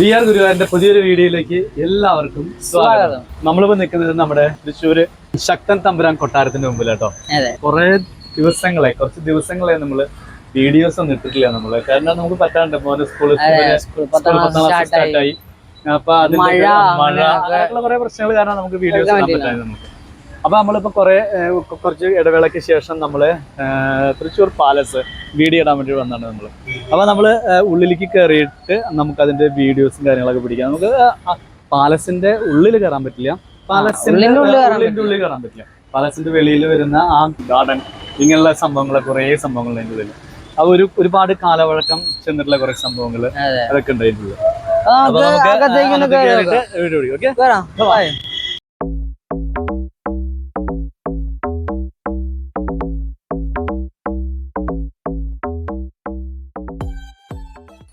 B R ഗുരുവായൂരിന്റെ പുതിയൊരു വീഡിയോയിലേക്ക് എല്ലാവർക്കും സ്വാഗതം. നമ്മളിപ്പോ നിൽക്കുന്നത് നമ്മുടെ തൃശ്ശൂര് ശക്തൻ തമ്പുരാൻ കൊട്ടാരത്തിന്റെ മുമ്പിൽ കേട്ടോ കുറെ ദിവസങ്ങളെ കുറച്ച് ദിവസങ്ങളെ നമ്മൾ വീഡിയോസ് ഒന്നും ഇട്ടിട്ടില്ല നമ്മൾ കാരണം നമുക്ക് പറ്റാണ്ട് മോനെ സ്കൂളിൽ സ്റ്റാർട്ടായി അപ്പൊ അതിന്റെ മഴ. അങ്ങനെയുള്ള കുറെ പ്രശ്നങ്ങൾ കാരണം നമുക്ക് വീഡിയോസ് ഇടാൻ. പറ്റാതെ നമുക്ക് അപ്പൊ നമ്മളിപ്പോ കുറെ കുറച്ച് ഇടവേളയ്ക്ക് ശേഷം നമ്മൾ തൃശ്ശൂർ പാലസ് വീഡിയോ ഇടാൻ വേണ്ടി വന്നാണ് നമ്മൾ അപ്പൊ നമ്മൾ ഉള്ളിലേക്ക് കയറിയിട്ട് നമുക്ക് അതിന്റെ വീഡിയോസും കാര്യങ്ങളൊക്കെ പിടിക്കാം. നമുക്ക് പാലസിന്റെ ഉള്ളിൽ കയറാൻ പറ്റില്ല. പാലസിന്റെ ഉള്ളിന്റെ ഉള്ളിൽ കയറാൻ പറ്റില്ല. പാലസിന്റെ വെളിയിൽ വരുന്ന ആ ഗാർഡൻ ഇങ്ങനെയുള്ള സംഭവങ്ങൾ കുറേ സംഭവങ്ങൾ അതിന്റെ ഉള്ളിൽ ആ ഒരു ഒരുപാട് കാലവഴക്കം ചെന്നിട്ടുള്ള കുറെ സംഭവങ്ങൾ അതൊക്കെ ഉണ്ട് അതിന്റെ അപ്പൊ നമുക്ക്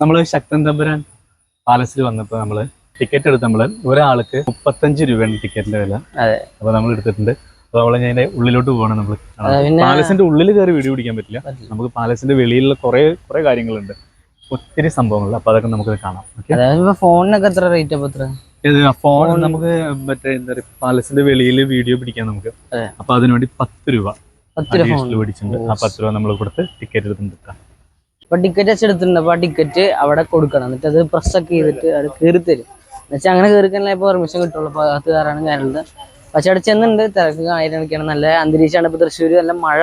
നമ്മൾ ശക്തൻ തമ്പുരാൻ പാലസിൽ വന്നപ്പോ നമ്മൾ ടിക്കറ്റ് എടുത്ത് നമ്മൾ ഒരാൾക്ക് മുപ്പത്തഞ്ച് രൂപയാണ് ടിക്കറ്റിന്റെ വില. അപ്പൊ നമ്മൾ എടുത്തിട്ടുണ്ട്. അപ്പൊ നമ്മൾ ഞാൻ ഉള്ളിലോട്ട് പോകണം പിന്നെ പാലസിന്റെ ഉള്ളിൽ കയറി വീഡിയോ പിടിക്കാൻ പറ്റില്ല. നമുക്ക് പാലസിന്റെ വെളിയിലുള്ള കുറെ കുറെ കാര്യങ്ങളുണ്ട്. ഒത്തിരി സംഭവങ്ങൾ അപ്പൊ അതൊക്കെ നമുക്ക് കാണാം. ഫോണിനൊക്കെ എത്ര റേറ്റ് ഫോൺ നമുക്ക് മറ്റേ എന്താ പറയുക പാലസിന്റെ വെളിയിൽ വീഡിയോ പിടിക്കാൻ നമുക്ക്. അപ്പൊ അതിനുവേണ്ടി പത്ത് രൂപ മേടിച്ചിട്ടുണ്ട്. ആ പത്ത് രൂപ നമ്മൾ കൊടുത്ത് ടിക്കറ്റ് എടുത്തിട്ട് അപ്പൊ ടിക്കറ്റ് വെച്ച് എടുത്തിട്ടുണ്ട്. അപ്പൊ ആ ടിക്കറ്റ് അവിടെ കൊടുക്കണം. എന്നിട്ട് അത് പ്രസ് ഒക്കെ ചെയ്തിട്ട് അത് കയറി തരും. എന്നുവെച്ചാൽ അങ്ങനെ കയറിക്കാനല്ലേ ഇപ്പൊ പെർമിഷൻ കിട്ടുള്ളൂ. അപ്പൊ അകത്ത് കയറാനും കാര്യമുണ്ട് പക്ഷെ അവിടെ ചെന്നുണ്ട് തിരക്ക് ആയിരക്കണക്കാണ് നല്ല അന്തരീക്ഷമാണ് ഇപ്പൊ തൃശ്ശൂര്. നല്ല മഴ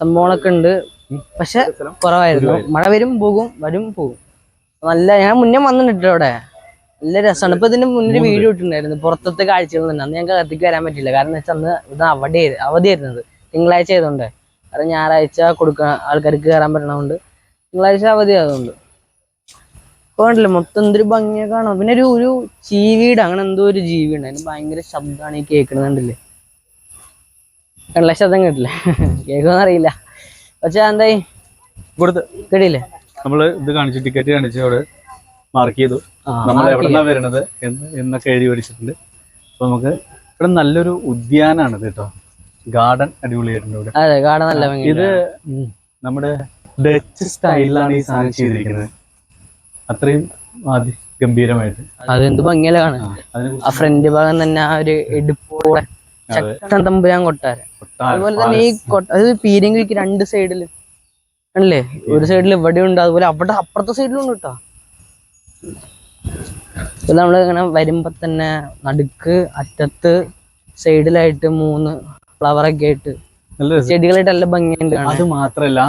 സംഭവങ്ങളൊക്കെ ഉണ്ട്. പക്ഷെ കുറവായിരുന്നു. മഴ വരും പോകും. വരും പോകും. നല്ല ഞാൻ മുന്നേ വന്നിട്ടുണ്ട് അവിടെ. നല്ല രസമാണ്. ഇപ്പൊ ഇതിന്റെ മുന്നിൽ വീഡിയോ ഇട്ടിട്ടുണ്ടായിരുന്നു. പുറത്തത്തെ കാഴ്ചകൾ തന്നെ. അന്ന് ഞങ്ങൾക്ക് അകത്തേക്ക് വരാൻ പറ്റില്ല കാരണം വെച്ചാൽ അന്ന് ഇത് അവധി അവധിയായിരുന്നത് തിങ്കളാഴ്ച ആയതുകൊണ്ട്. കാരണം ഞായറാഴ്ച കൊടുക്കാൻ ആൾക്കാർക്ക് കയറാൻ പറ്റണതുകൊണ്ട്. തിങ്കളാഴ്ച അവധി ആയതുകൊണ്ട്. ഇപ്പൊ കണ്ടില്ലേ മൊത്തം എന്തൊരു ഭംഗിയെ കാണാം പിന്നെ ഒരു ഒരു ചീവീട് അങ്ങനെ എന്തോ ഒരു ജീവി ഉണ്ട് അതിന് ഭയങ്കര ശബ്ദമാണ് ഈ കേൾക്കുന്നത് കണ്ടില്ലേ? കണ്ടില്ല ശബ്ദം കേട്ടില്ലേ? കേൾക്കുമെന്ന് അറിയില്ല. പക്ഷെ എന്തായി? കൊടുത്ത് കേട്ടില്ലേ? നമ്മൾ ഇത് കാണിച്ചു ടിക്കറ്റ് കാണിച്ചു അവിടെ മാർക്ക് ചെയ്തു. നമ്മൾ എവിടെന്നാ വരുന്നത് എന്ന് എന്നൊക്കെ എഴുതി പഠിച്ചിട്ടുണ്ട്. അപ്പൊ നമുക്ക് ഇവിടെ നല്ലൊരു ഉദ്യാനാണ് കേട്ടോ. ഗാർഡൻ അടിപൊളിയായിട്ടുണ്ട് ഇവിടെ. അതെ നല്ല ഇത് നമ്മുടെ ഡച്ച് സ്റ്റൈലിലാണ് ഈ സാധനം ചെയ്തിരിക്കുന്നത്. അത്രയും അതി ഗംഭീരമായിട്ട്. അതെന്ത് ഭംഗിയല്ല കാണാൻ. ആ ഫ്രണ്ട് ഭാഗം തന്നെ ആ ഒരു എടുപ്പോടെ ശക്തൻ തമ്പുരാൻ കൊട്ടാരം. അതുപോലെ തന്നെ ഈ അത് പീരങ്കിക്ക് രണ്ട് സൈഡിൽ ആണല്ലേ? ഒരു സൈഡിൽ ഇവിടെ ഉണ്ട്. അതുപോലെ അവിടെ അപ്പുറത്തെ സൈഡിലും ഉണ്ട് കേട്ടോ ഇപ്പൊ നമ്മൾ ഇങ്ങനെ വരുമ്പോ തന്നെ നടുക്ക് അറ്റത്ത് സൈഡിലായിട്ട് മൂന്ന് ഫ്ലവറൊക്കെ ആയിട്ട്. ചെടികളായിട്ട് നല്ല ഭംഗിയുണ്ട് അത് മാത്രല്ല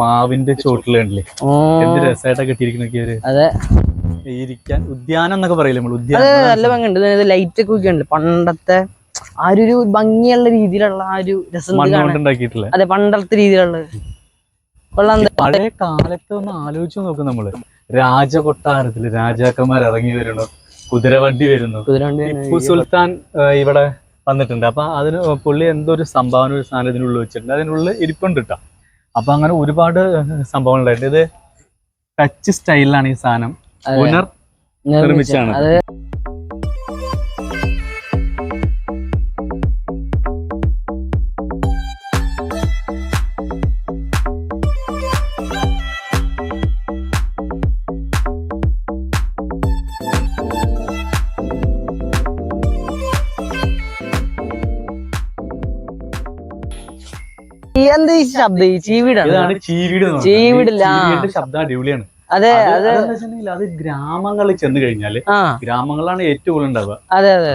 മാവിന്റെ ചോട്ടിലുണ്ടല്ലേ എന്ത് രസമായിട്ടാ കെട്ടിയിരിക്കണൊക്കെ ഒരു അതെ. ഇരിക്കാൻ ഉദ്യാനം എന്നൊക്കെ പറയില്ലേ നമ്മൾ ഉദ്യാനം നല്ല ഭംഗിയുണ്ട്. ലൈറ്റ് ഒക്കെ ഉണ്ട് പണ്ടത്തെ ആ ഒരു ഭംഗിയുള്ള രീതിയിലുള്ള ആ ഒരു രസം ഉണ്ടാക്കിയിട്ടില്ല അതെ പണ്ടത്തെ രീതിയിലുള്ള പഴയ കാലത്ത് ഒന്ന് ആലോചിച്ച് നോക്കും നമ്മൾ. രാജകൊട്ടാരത്തിൽ രാജാക്കന്മാർ ഇറങ്ങി വരുന്നു. കുതിരവണ്ടി വരുന്നു. ടിപ്പു സുൽത്താൻ ഇവിടെ വന്നിട്ടുണ്ട്. അപ്പൊ അതിന് പുള്ളി എന്തോ ഒരു സംഭാവന ഒരു സാധനത്തിനുള്ളിൽ വെച്ചിട്ടുണ്ട്. അതിനുള്ളിൽ ഇരിപ്പുണ്ട് കേട്ടോ അപ്പൊ അങ്ങനെ ഒരുപാട് സംഭവങ്ങൾ ഉണ്ടായിട്ടുണ്ട് ഇത് ടച്ച് സ്റ്റൈലിലാണ് ഈ സാധനം. ഉണർ പുനർ നിർമ്മിച്ചാണ്. ശബ്ദം ഈ ചീവീടാണ്. ചീവീടില്ല, ശബ്ദം അടിപൊളിയാണ്. അതെ അത് അതെ ഗ്രാമങ്ങളിൽ ചെന്ന് കഴിഞ്ഞാൽ ഗ്രാമങ്ങളാണ് ഏറ്റവും കൂടുതൽ ഉണ്ടാവുക. അതെ അതെ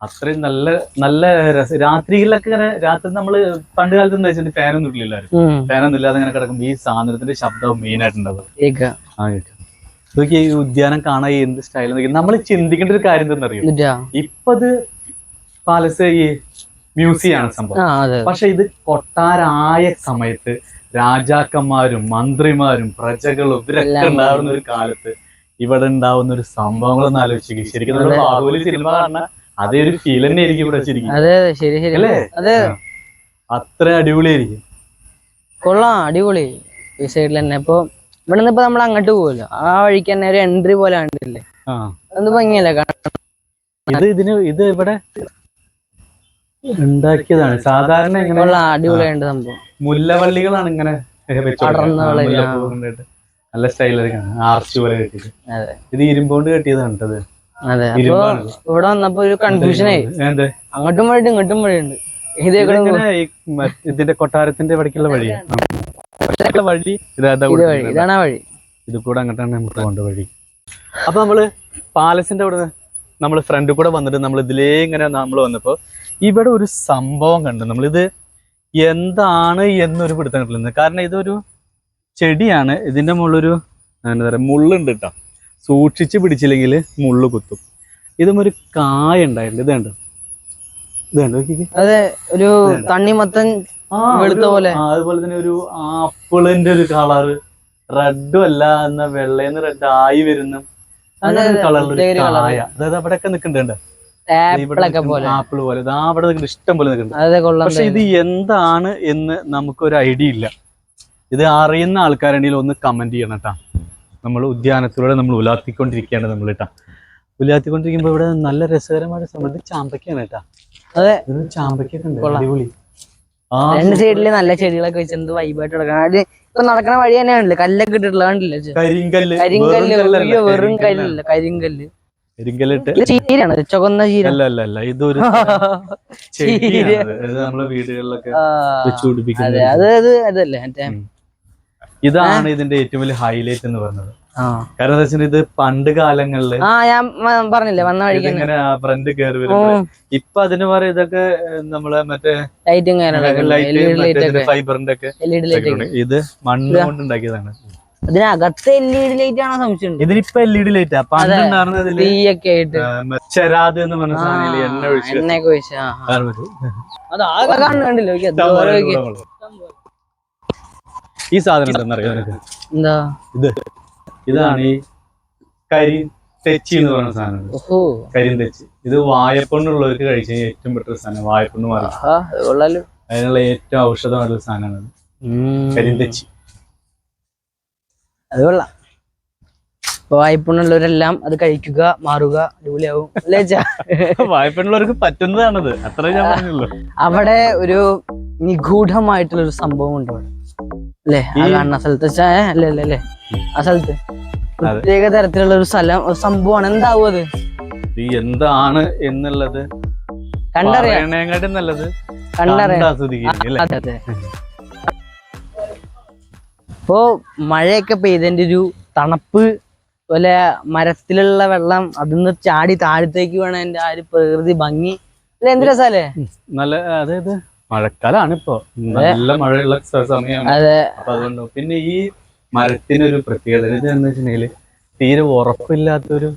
അത്രയും നല്ല നല്ല രസം രാത്രിയിലൊക്കെ ഇങ്ങനെ രാത്രി നമ്മൾ പണ്ട് കാലത്ത് എന്താ വെച്ചാൽ ഫാനൊന്നും ഇല്ലായിരുന്നു ഫാനൊന്നും ഇല്ലാതെ ഇങ്ങനെ കിടക്കുമ്പോൾ ഈ സാധനത്തിന്റെ ശബ്ദം മെയിൻ ആയിട്ടുണ്ടാവുക കേക്കാം. ആ കേൾക്കാം ഇതൊക്കെ ഈ ഉദ്യാനം കാണാൻ എന്ത് സ്റ്റൈൽ നമ്മൾ ചിന്തിക്കേണ്ട ഒരു കാര്യം എന്താണെന്നറിയോ? അറിയാം ഇപ്പൊ ഇത് പാലസ് ഈ മ്യൂസിയം ആണ് സംഭവം. പക്ഷെ ഇത് കൊട്ടാരായ സമയത്ത് രാജാക്കന്മാരും മന്ത്രിമാരും പ്രജകളും ഇവരൊക്കെ ഉണ്ടാവുന്ന ഒരു കാലത്ത് ഇവിടെ ഉണ്ടാവുന്ന ഒരു സംഭവങ്ങളൊന്നും ആലോചിക്കും ശരിക്കും നമ്മുടെ ബാഹുബലി സിനിമ കാണുന്ന അതേ ഒരു ഫീൽ തന്നെ ആയിരിക്കും ഇവിടെ ശരിക്കും. അല്ലേ. അത്ര അടിപൊളിയായിരിക്കും. കൊള്ളാം അടിപൊളി. ഈ സൈഡിൽ തന്നെ. ഇപ്പൊ ഇവിടെ നിന്ന് ഇപ്പൊ നമ്മൾ അങ്ങോട്ട് പോകുമല്ലോ ആ വഴിക്ക് തന്നെ ഒരു എൻട്രി പോലെ കണ്ടില്ലേ? അത് ഭംഗിയല്ലേ കാണാൻ. ഇത് ഇതിന് ഇത് ഇവിടെ ഉണ്ടാക്കിയതാണ്. സാധാരണ ഇങ്ങനെ കൊള്ളാം അടിപൊളിയുണ്ട് സംഭവം. മുല്ലവള്ളികളാണ് ഇങ്ങനെ. നല്ല സ്റ്റൈലൊക്കെയാണ് ആർച്ച് പോലെ കെട്ടിയത് ഇത് ഇരുമ്പോണ്ട് കെട്ടിയതാണ് അതെ. അപ്പൊ ഇവിടെ വന്നപ്പോ ഒരു കൺഫ്യൂഷൻ ആയി. അങ്ങോട്ടും വഴിയുണ്ട് ഇങ്ങോട്ടും വഴിയുണ്ട് ഇതിന്റെ കൊട്ടാരത്തിന്റെ വഴിക്കുള്ള വഴിയാണ് വഴി ഇതാ ഇത് വഴി. ഇതാണ് വഴി. ഇത് കൂടെ അങ്ങോട്ടാണ് നമുക്ക് പോകേണ്ട വഴി. അപ്പൊ നമ്മൾ പാലസിന്റെ അവിടെ നമ്മൾ ഫ്രണ്ട് കൂടെ വന്നിട്ട് നമ്മൾ ഇതിലേ ഇങ്ങനെ നമ്മൾ വന്നപ്പോ ഇവിടെ ഒരു സംഭവം കണ്ടു. നമ്മളിത് എന്താണ് എന്നൊരു പിടുത്തം കിട്ടുന്നത് കാരണം ഇതൊരു ചെടിയാണ്. ഇതിന്റെ മുകളിലൊരു എന്താ പറയുക മുള്ളുണ്ട് കേട്ടോ. സൂക്ഷിച്ച് പിടിച്ചില്ലെങ്കിൽ മുള്ളു കുത്തും. ഇതും ഒരു കായ ഉണ്ടായിട്ടുണ്ട്. ഇത് കണ്ടോ? ഇത് നോക്കിക്കേ. അതെ ഒരു തണ്ണിമത്തൻ വെളുത്ത പോലെ. അതുപോലെ തന്നെ ഒരു ആപ്പിളിന്റെ ഒരു കളറ്. റെഡും അല്ല എന്ന വെള്ളേന്ന് റെഡ് ആയി വരുന്ന അങ്ങനെ കളറിലൊരു. കായ. അതായത് അവിടെയൊക്കെ നിൽക്കുന്നുണ്ട് ആപ്പിൾ പോലെ. അവിടെ ഇഷ്ടം പോലെ നിൽക്കുന്നുണ്ട്. പക്ഷെ ഇത് എന്താണ് എന്ന് നമുക്കൊരു ഐഡിയ ഇല്ല. ഇത് അറിയുന്ന ആൾക്കാരുണ്ടെങ്കിൽ ഒന്ന് കമന്റ് ചെയ്യണം കേട്ടാ നമ്മൾ ഉദ്യാനത്തിലൂടെ നമ്മൾ ഉലാത്തിക്കൊണ്ടിരിക്കുകയാണ് നമ്മൾ കേട്ടാ ഉലാത്തിക്കൊണ്ടിരിക്കുമ്പോൾ ഇവിടെ നല്ല രസകരമായ സമൃദ്ധി ചാമ്പക്കയാണ് കേട്ടാ അതെ. ഉണ്ട്. അടിപൊളി. രണ്ട് സൈഡിൽ നല്ല ചെടികളൊക്കെ വെച്ച് എന്ത് വൈബായിട്ട് കിടക്കണം. അത് ഇപ്പൊ നടക്കണ വഴി തന്നെയാണല്ലോ. കല്ലൊക്കെ ഇട്ടിട്ടുള്ള കണ്ടില്ലേ? കരിങ്കല്ല്. കരിങ്കല്ല് വെറും. കല്ലല്ല കരിങ്കല്ല്. കരിങ്കല്ലിട്ട് ഇത് ചീരയാണ്. ചുവന്ന ചീര. അല്ല അല്ല അല്ല. ഇതൊരു നമ്മളെ വീടുകളിലൊക്കെ വെച്ച് പിടിപ്പിക്കുന്ന അതെ. അതല്ലേ ഇതാണ് ഇതിന്റെ ഏറ്റവും വലിയ ഹൈലൈറ്റ് എന്ന് പറഞ്ഞത് കാരണം എന്താ വെച്ചാൽ ഇത് പണ്ട് കാലങ്ങളിൽ ആ ഞാൻ പറഞ്ഞില്ലേ വന്ന വഴി തന്നെ. ഫ്രണ്ട് കയറി വരുമ്പോൾ ഇപ്പൊ അതിന് പറയും ഇതൊക്കെ നമ്മളെ മറ്റേ ലൈറ്റും ഫൈബറിന്റെ ഒക്കെ. ഇത് മണ്ണ് കൊണ്ട് ഉണ്ടാക്കിയതാണ്. അതിനകത്ത് എൽ ഇ ഡി ലൈറ്റ് ആണോ സംശയം ഇതിനിപ്പോ എൽ ഇ ഡി ലൈറ്റ് തീയൊക്കെ ആയിട്ട്. ചെരാത് എന്ന് പറഞ്ഞ എണ്ണയൊക്കെ ഒഴിച്ച്. അത് ആകെ. ഈ സാധനം നിനക്ക്? എന്താ? ഇത്. ഇതാണ് ഈ കരി തെച്ചി എന്ന് പറയുന്ന സാധനം. കരിന്തെച്ചി ഇത് വായപ്പണ്ണുള്ളവർക്ക് കഴിച്ചു കഴിഞ്ഞാൽ ഏറ്റവും ബെറ്റർ സാധനം. വായപ്പണ്ണ് മാറി അതിനുള്ള ഏറ്റവും ഔഷധമായിട്ടുള്ള സാധനമാണ്. കരിന്തെച്ചി അത് കൊള്ളാം. ഇപ്പൊ വായ്പണുള്ളവരെല്ലാം അത് കഴിക്കുക മാറുക അടിപൊളിയാവും? വായ്പണ്ണുള്ളവർക്ക് പറ്റുന്നതാണത്. അത്ര ഞാൻ പറഞ്ഞുള്ളൂ അവിടെ ഒരു നിഗൂഢമായിട്ടുള്ള ഒരു സംഭവം ഉണ്ട് അവിടെ. അല്ലേ? ആ കാണുന്ന സ്ഥലത്ത് അല്ലേ അല്ലേ അല്ലേ? ആ സ്ഥലത്ത്. പ്രത്യേക തരത്തിലുള്ള ഒരു സ്ഥലം സംഭവമാണ്. എന്താവും അത്? എന്താണ് എന്നുള്ളത്? കണ്ടറിയാം. നല്ലത്. കണ്ടറിയാം. അതെ അതെ. ഇപ്പോ മഴയൊക്കെ പെയ്തതിന്റെ ഒരു തണുപ്പ് പോലെ മരത്തിലുള്ള വെള്ളം അതിന്ന് ചാടി താഴത്തേക്ക് വേണം എന്റെ ആ ഒരു പ്രകൃതി ഭംഗി. അല്ലെ എന്ത് രസാലേ നല്ല അതായത് മഴക്കാലാണ് ഇപ്പൊ നല്ല മഴയുള്ള സമയമാണ്. പിന്നെ ഈ മരത്തിനൊരു പ്രത്യേകത എന്ന് വെച്ചിട്ടുണ്ടെങ്കിൽ തീരെ ഉറപ്പില്ലാത്തൊരു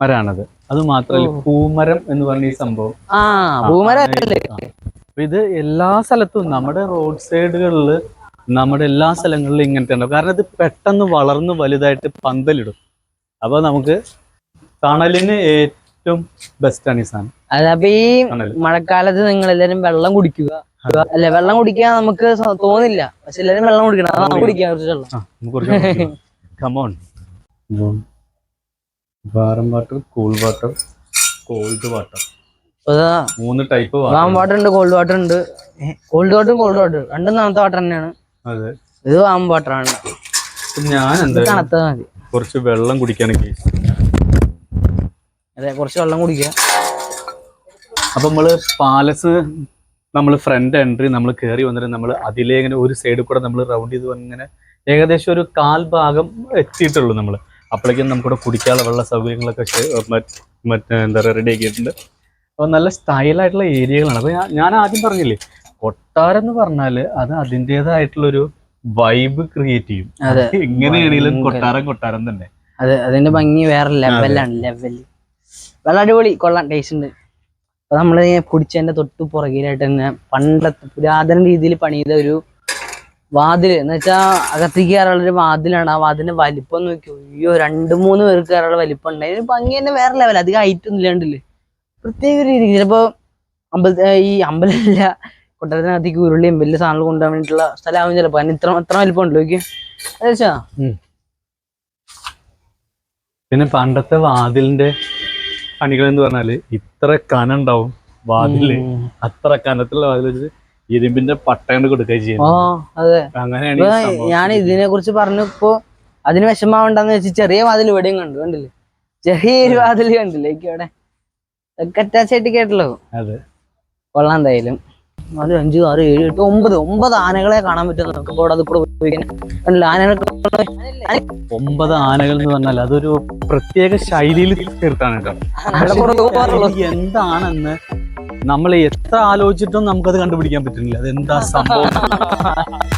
മരാണത്. അത് മാത്രമല്ല പൂമരം എന്ന് പറഞ്ഞ ഈ സംഭവം. അപ്പൊ ഇത് എല്ലാ സ്ഥലത്തും നമ്മുടെ റോഡ് സൈഡുകളിൽ നമ്മുടെ എല്ലാ സ്ഥലങ്ങളിലും ഇങ്ങനത്തെ ഉണ്ടാവും. കാരണം ഇത് പെട്ടെന്ന് വളർന്ന് വലുതായിട്ട് പന്തലിടും. അപ്പൊ നമുക്ക് തണലിന് ഏറ്റവും ബെസ്റ്റ് ആണ് ഈ സാധനം. അതപ്പോ ഈ മഴക്കാലത്ത് നിങ്ങൾ എല്ലാരും വെള്ളം കുടിക്കുക. അല്ല വെള്ളം കുടിക്കാൻ നമുക്ക് തോന്നില്ല. പക്ഷെ എല്ലാരും വെള്ളം കുടിക്കണം. അതാണ് കുടിക്കാൻ കുറച്ച് വെള്ളം. Come on warm water cool water cold water മൂന്ന് ടൈപ്പ് വാം വാട്ടർ വാട്ടർ ഉണ്ട് കോൾഡ് വാട്ടർ ഉണ്ട്. കോൾഡ് വാട്ടറും കോൾഡ് വാട്ടർ രണ്ടും തണുത്ത വാട്ടർ തന്നെയാണ്. അതെ. ഇത് വാം വാട്ടർ ആണ് ഞാൻ തണുത്തത് മതി. കുറച്ച് വെള്ളം കുടിക്കുകയാണെങ്കിൽ അതെ കുറച്ച് വെള്ളം കുടിക്കുക. അപ്പൊ നമ്മൾ പാലസ് നമ്മൾ ഫ്രണ്ട് എൻട്രി നമ്മൾ കയറി വന്നിട്ട് നമ്മൾ അതിലേ ഇങ്ങനെ ഒരു സൈഡിൽ കൂടെ നമ്മൾ റൗണ്ട് ചെയ്ത് ഇങ്ങനെ ഏകദേശം ഒരു കാൽ ഭാഗം എത്തിയിട്ടുള്ളൂ നമ്മൾ അപ്പോഴേക്കും നമുക്കിവിടെ കുടിക്കാനുള്ള വെള്ള സൗകര്യങ്ങളൊക്കെ മറ്റ് എന്താ പറയുക റെഡി ആക്കിയിട്ടുണ്ട്. അപ്പോൾ നല്ല സ്റ്റൈലായിട്ടുള്ള ഏരിയകളാണ് അപ്പോൾ ഞാൻ ആദ്യം പറഞ്ഞില്ലേ കൊട്ടാരം എന്ന് പറഞ്ഞാൽ അത് അതിന്റെതായിട്ടുള്ളൊരു വൈബ് ക്രിയേറ്റ് ചെയ്യും. എങ്ങനെയാണെങ്കിലും കൊട്ടാരം കൊട്ടാരം തന്നെ. അതെ അതിന്റെ ഭംഗി വേറെ ലെവലാണ് ലെവൽ വെള്ളം അടിപൊളി കൊള്ളാം ടേസ്റ്റ് ഉണ്ട്. അപ്പൊ നമ്മൾ കുടിച്ചതിന്റെ തൊട്ട് പുറകിലായിട്ട് തന്നെ പണ്ടത്തെ പുരാതന രീതിയിൽ പണിത ഒരു വാതിൽ എന്ന് വെച്ചാൽ അകത്തേക്ക് കയറാനുള്ള ഒരു വാതിലാണ്. ആ വാതിലിന്റെ വലിപ്പം നോക്കി അയ്യോ രണ്ട് മൂന്ന് പേർക്ക് കയറാനുള്ള വലിപ്പം ഉണ്ട് അതിന് ഭംഗി തന്നെ വേറെ ലെവൽ അധികം ഹൈറ്റ് ഒന്നും ഇല്ലാണ്ടില്ലേ പ്രത്യേക ഒരു രീതി ചിലപ്പോ അമ്പലത്തെ ഈ അമ്പലമില്ല കൊട്ടാരത്തിനകത്തേക്ക് ഉരുളിയും വലിയ സാധനങ്ങൾ കൊണ്ടുപോകാൻ വേണ്ടിയിട്ടുള്ള സ്ഥലമാകും ചിലപ്പോ. അതിന് ഇത്ര അത്ര വലിപ്പം ഉണ്ടല്ലോ നോക്കി അതെച്ചാ പിന്നെ പണ്ടത്തെ വാതിലിന്റെ പണികൾ എന്ന് പറഞ്ഞാൽ ഇത്ര കനം ഉണ്ടാവും വാതിൽ അത്ര കനത്തുള്ള വാതിൽ വെച്ചിട്ട് ഇരുമ്പിന്റെ പട്ട കൊണ്ട് കൊടുക്കുക ആ ചെയ്യുന്നത് അതെ. അങ്ങനെയാണ്. ഞാൻ ഇതിനെ കുറിച്ച് പറഞ്ഞപ്പോ അതിന് വിഷമാവണ്ടെന്ന് വെച്ച് ചെറിയ വാതിൽ ഇവിടെയും കണ്ടു കണ്ടില്ലേ? ചെറിയൊരു വാതിൽ കണ്ടില്ലേ? ഇവിടെ ഒക്കെ അറ്റാച്ച് ആയിട്ട് കേട്ടല്ലോ അതെ. കൊള്ളാം എന്തായാലും. നാല് അഞ്ച് ആറ് ഏഴ് എട്ട് ഒമ്പത്. ഒമ്പത് ആനകളെ കാണാൻ പറ്റും നമുക്ക് ഇപ്പോൾ അത് കൂടെ പോയി കഴിഞ്ഞാൽ കണ്ടില്ലേ ആനകൾ ഒമ്പത് ആനകൾ എന്ന് പറഞ്ഞാൽ അതൊരു പ്രത്യേക ശൈലിയിൽ തീർത്താണ് കേട്ടോ. എന്താണെന്ന് നമ്മൾ എത്ര ആലോചിച്ചിട്ടും നമുക്കത് കണ്ടുപിടിക്കാൻ പറ്റുന്നില്ല. അതെന്താ സംഭവം?